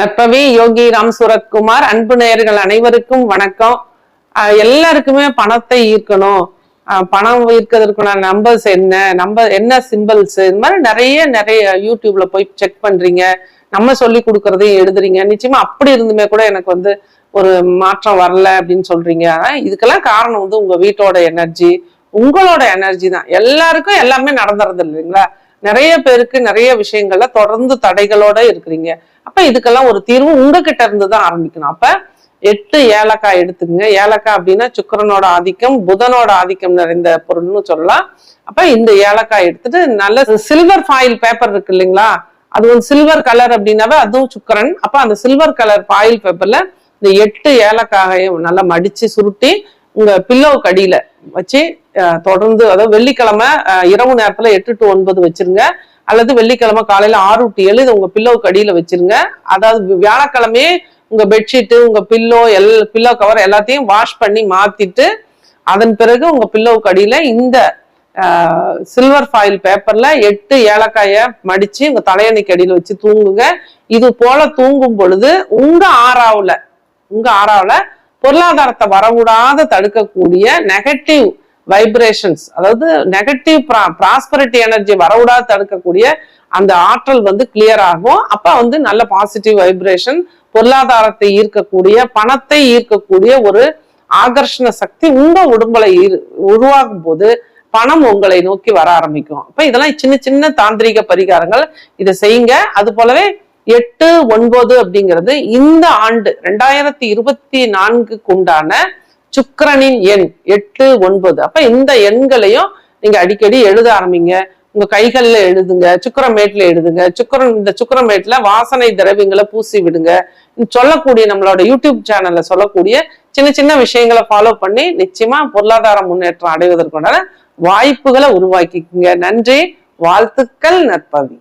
நற்பவி யோகி ராம் சுரத்குமார் அன்பு நேயர்கள் அனைவருக்கும் வணக்கம். எல்லாருக்குமே பணத்தை ஈர்க்கணும். பணம் ஈர்க்கிறதுக்குள்ள நம்பர்ஸ் என்ன நம்ப என்ன சிம்பிள்ஸ் இது மாதிரி நிறைய நிறைய யூடியூப்ல போய் செக் பண்றீங்க. நம்ம சொல்லி கொடுக்கறதையும் எழுதுறீங்க. நிச்சயமா அப்படி இருந்துமே கூட எனக்கு வந்து ஒரு மாற்றம் வரல அப்படின்னு சொல்றீங்க. ஆனா இதுக்கெல்லாம் காரணம் வந்து உங்க வீட்டோட எனர்ஜி உங்களோட எனர்ஜி தான். எல்லாருக்கும் எல்லாமே நடந்துறது இல்லைங்களா? நிறைய பேருக்கு நிறைய விஷயங்கள்ல தொடர்ந்து தடைகளோட இருக்கிறீங்க. அப்ப இதுக்கெல்லாம் ஒரு தீர்வு உங்ககிட்ட இருந்து தான் ஆரம்பிக்கணும். அப்ப எட்டு ஏலக்காய் எடுத்துக்கங்க. ஏலக்காய் அப்படின்னா சுக்கிரனோட ஆதிக்கம் புதனோட ஆதிக்கம் நிறைந்த பொருள்னு சொல்லலாம். அப்ப இந்த ஏலக்காய் எடுத்துட்டு நல்ல சில்வர் ஃபாயில் பேப்பர் இருக்கு இல்லைங்களா? அது ஒரு சில்வர் கலர் அப்படின்னாவே அதுவும் சுக்கரன். அப்ப அந்த சில்வர் கலர் ஃபாயில் பேப்பர்ல இந்த எட்டு ஏலக்காயையும் நல்லா மடிச்சு சுருட்டி உங்க பில்லோவுக்கு கடியில வச்சு தொடர்ந்து அதாவது வெள்ளிக்கிழமை இரவு நேரத்துல எட்டு டு ஒன்பது வச்சிருங்க. அல்லது வெள்ளிக்கிழமை காலையில ஆறு டு ஏழு இதை உங்க பில்லோவுக்கு கடியில வச்சிருங்க. அதாவது வியாழக்கிழமையே உங்க பெட்ஷீட்டு உங்க பில்லோ எல் பில்லோ கவர் எல்லாத்தையும் வாஷ் பண்ணி மாத்திட்டு அதன் பிறகு உங்க பில்லோவுக்கு கடியில இந்த சில்வர் ஃபாயில் பேப்பர்ல எட்டு ஏலக்காய மடிச்சு உங்க தலையணைக்கு அடியில் வச்சு தூங்குங்க. இது போல தூங்கும் பொழுது உங்க ஆறாவில் உங்க ஆறாவில் பொருளாதாரத்தை வரவிடாத தடுக்கக்கூடிய நெகட்டிவ் வைப்ரேஷன்ஸ் அதாவது நெகட்டிவ் ப்ராஸ்பரிட்டி எனர்ஜி வரவிடாத தடுக்கக்கூடிய அந்த ஆற்றல் வந்து கிளியர் ஆகும். அப்ப வந்து நல்ல பாசிட்டிவ் வைப்ரேஷன் பொருளாதாரத்தை ஈர்க்கக்கூடிய பணத்தை ஈர்க்கக்கூடிய ஒரு ஆகர்ஷண சக்தி உங்க உடம்புல ஈர்- உருவாகும் போது பணம் உங்களை நோக்கி வர ஆரம்பிக்கும். அப்ப இதெல்லாம் சின்ன சின்ன தாந்திரிக பரிகாரங்கள். இதை செய்யுங்க. அது போலவே எட்டு ஒன்பது அப்படிங்கிறது இந்த ஆண்டு ரெண்டாயிரத்தி இருபத்தி நான்குக்கு உண்டான சுக்கிரனின் எண் எட்டு ஒன்பது. அப்ப இந்த எண்களையும் நீங்க அடிக்கடி எழுத ஆரம்பிங்க. உங்க கைகள்ல எழுதுங்க சுக்கரமேட்ல எழுதுங்க சுக்கரன் இந்த சுக்கரமேட்ல வாசனை திரவியங்களை பூசி விடுங்க. சொல்லக்கூடிய நம்மளோட யூடியூப் சேனல்ல சொல்லக்கூடிய சின்ன சின்ன விஷயங்களை ஃபாலோ பண்ணி நிச்சயமா பொருளாதார முன்னேற்றம் அடைவதற்குண்டான வாய்ப்புகளை உருவாக்கிக்குங்க. நன்றி வாழ்த்துக்கள் நற்பவி.